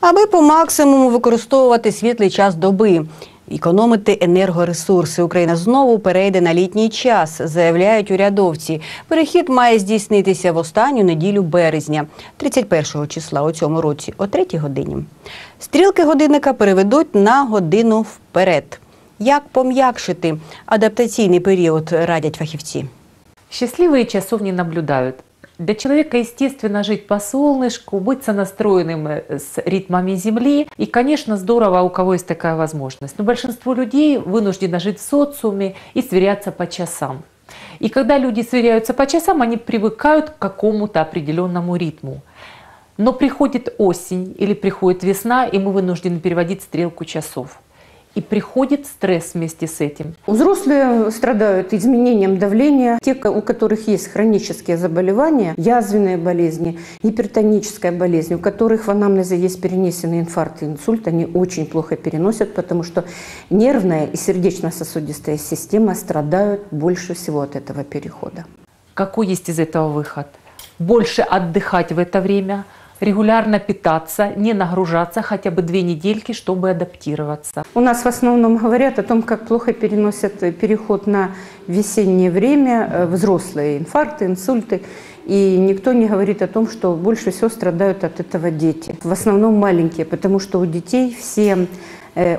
аби по максимуму використовувати світлий час доби. Економити енергоресурси. Україна знову перейде на літній час, заявляють урядовці. Перехід має здійснитися в останню неділю березня, 31 числа у цьому році, о 3 годині. Стрілки годинника переведуть на годину вперед. Як пом'якшити адаптаційний період, радять фахівці. Счастливые часов не наблюдают. Для человека естественно жить по солнышку, быть сонастроенным э, с ритмами Земли. И, конечно, здорово, у кого есть такая возможность. Но большинство людей вынуждено жить в социуме и сверяться по часам. И когда люди сверяются по часам, они привыкают к какому-то определенному ритму. Но приходит осень или приходит весна, и мы вынуждены переводить стрелку часов. И приходит стресс вместе с этим. Взрослые страдают изменением давления. Те, у которых есть хронические заболевания, язвенные болезни, гипертоническая болезнь, у которых в анамнезе есть перенесенный инфаркт и инсульт, они очень плохо переносят, потому что нервная и сердечно-сосудистая система страдают больше всего от этого перехода. Какой есть из этого выход? Больше отдыхать в это время, регулярно питаться, не нагружаться хотя бы две недельки, чтобы адаптироваться. У нас в основном говорят о том, как плохо переносят переход на весеннее время э, взрослые инфаркты, инсульты. И никто не говорит о том, что больше всего страдают от этого дети. В основном маленькие, потому что у детей все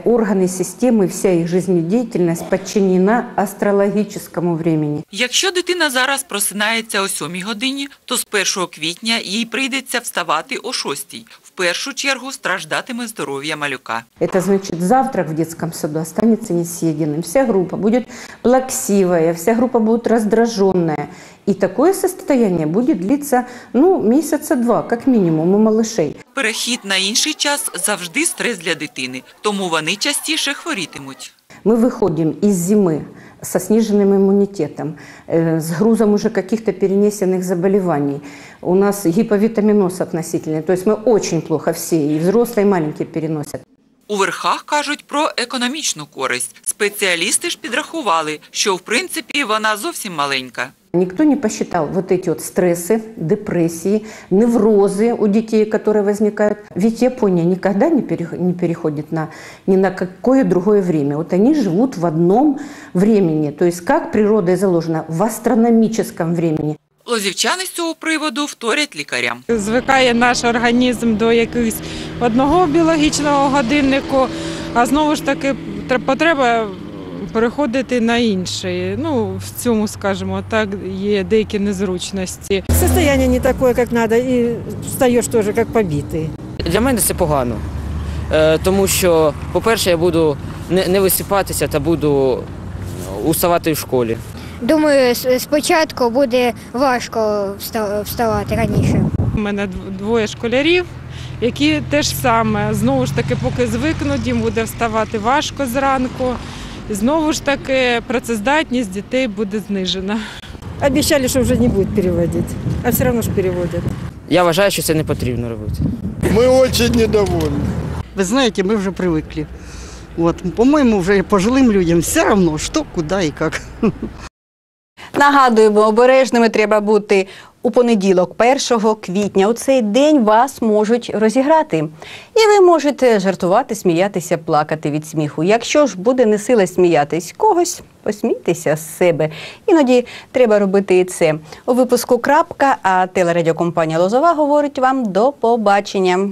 органы системы, вся их жизнедеятельность подчинена астрологическому времени. Якщо дитина зараз просинається о 7 годині, то з 1 квітня їй прийдеться вставати о 6 В першу чергу страждатиме здоров'я малюка. Это значит, завтрак в детском саду останется несъеденным. Вся группа будет плаксивая, вся группа будет раздраженная. И такое состояние будет длиться, ну, месяца два, как минимум, у малышей. Перехід на інший час завжди стрес для дитини, тому вони частіше хворітимуть. Мы выходим из зимы со сниженным иммунитетом, э, с грузом уже каких-то перенесенных заболеваний. У нас гиповитаминоз относительный, то есть мы очень плохо все, и взрослые, и маленькие переносят. У верхах кажуть про економічну користь. Спеціалісти ж підрахували, що в принципі вона зовсім маленька. Никто не посчитал вот эти вот стрессы, депрессии, неврозы у детей, которые возникают. Ведь Япония никогда не, перех- не переходит на, ни на какое другое время. Вот они живут в одном времени, то есть как природой заложено, в астрономическом времени. Лозівчани з цього приводу вторять лікарям. Звикає наш організм до якогось одного біологічного годиннику, а знову ж таки тре- потреба переходити на інший. Ну, в цьому, скажімо так, є деякі незручності. Состояние не такое, как надо, и встаешь тоже как побитый. Для мене це погано, Е, тому що, по-перше, я буду не, не висипатися та буду уставати в школі. Думаю, спочатку буде важко вста- вставати раніше. У мене двоє школярів, які теж саме знову ж таки, поки звикнуть, їм буде вставати важко зранку І знову ж таки працездатність дітей буде знижена. Обещали, что уже не будет переводить, а все равно же переводят. Я вважаю, що це не потрібно робити. Мы очень недовольны. Вы знаете, мы уже привыкли. Вот, по-моему, уже и пожилым людям все равно, что, куда и как. Нагадуємо, обережними треба бути у понеділок, 1 квітня. У цей день вас можуть розіграти. І ви можете жартувати, сміятися, плакати від сміху. Якщо ж буде не сила сміятись когось, посмійтеся з себе. Іноді треба робити і це. У випуску крапка, а телерадіокомпанія Лозова говорить вам до побачення.